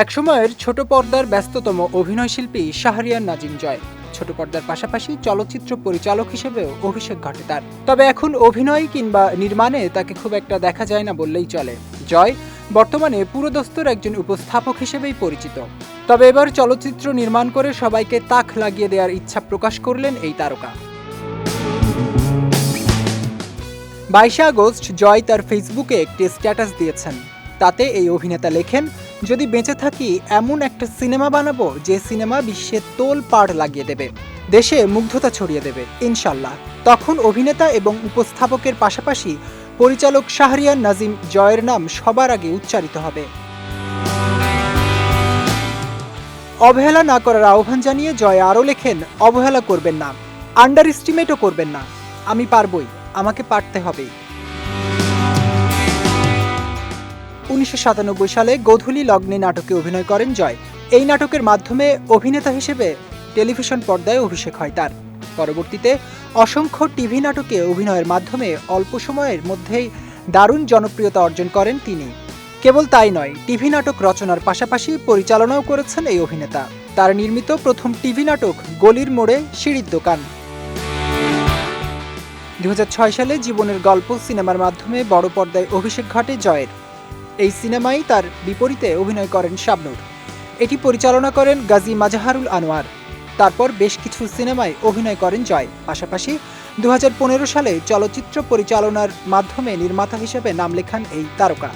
একসময়ের ছোট পর্দার ব্যস্ততম অভিনয়শিল্পী শাহরিয়ার নাজিম জয়। ছোট পর্দার পাশাপাশি চলচ্চিত্র পরিচালক হিসেবেও অভিষেক ঘটে তার। তবে এখন অভিনয় কিংবা নির্মাণে তাকে খুব একটা দেখা যায় না বললেই চলে। জয় বর্তমানে পুরোদস্তর একজন উপস্থাপক হিসেবেই পরিচিত। তবে এবার চলচ্চিত্র নির্মাণ করে সবাইকে তাক লাগিয়ে দেওয়ার ইচ্ছা প্রকাশ করলেন এই তারকা। বাইশে আগস্ট জয় তার ফেসবুকে একটি স্ট্যাটাস দিয়েছেন। তাতে এই অভিনেতা লেখেন যদি বেঁচে থাকি, এমন একটা সিনেমা বানাবো যে সিনেমা বিশ্বে তোল পাড় লাগিয়ে দেবে, দেশে মুগ্ধতা ছড়িয়ে দেবে, ইনশাল্লাহ। তখন অভিনেতা এবং উপস্থাপকের পাশাপাশি পরিচালক শাহরিয়ার নাজিম জয়ের নাম সবার আগে উচ্চারিত হবে। অবহেলা না করার আহ্বান জানিয়ে জয় আরও লেখেন, অবহেলা করবেন না। আন্ডার এস্টিমেটও করবেন না। আমি পারবই, আমাকে পারতে হবে উনিশশো সাতানব্বই সালে গোধূলি লগ্নে নাটকে অভিনয় করেন জয়। এই নাটকের মাধ্যমে অভিনেতা হিসেবে টেলিভিশন পর্দায় অভিষেক হয় তার। পরবর্তীতে অসংখ্য টিভি নাটকে অভিনয়ের মাধ্যমে অল্প সময়ের মধ্যেই দারুণ জনপ্রিয়তা অর্জন করেন তিনি। কেবল তাই নয়, টিভি নাটক রচনার পাশাপাশি পরিচালনাও করেছেন এই অভিনেতা। তার নির্মিত প্রথম টিভি নাটক গলির মোড়ে সিঁড়ির দোকান। দু হাজার ছয় সালে জীবনের গল্প সিনেমার মাধ্যমে বড় পর্দায় অভিষেক ঘটে জয়ের। এই সিনেমায় তার বিপরীতে অভিনয় করেন শাবনুর। এটি পরিচালনা করেন গাজী মাজাহারুল আনোয়ার। তারপর বেশ কিছু সিনেমায় অভিনয় করেন জয়। পাশাপাশি দু হাজার পনেরো সালে চলচ্চিত্র পরিচালনার মাধ্যমে নির্মাতা হিসেবে নাম লেখান এই তারকা।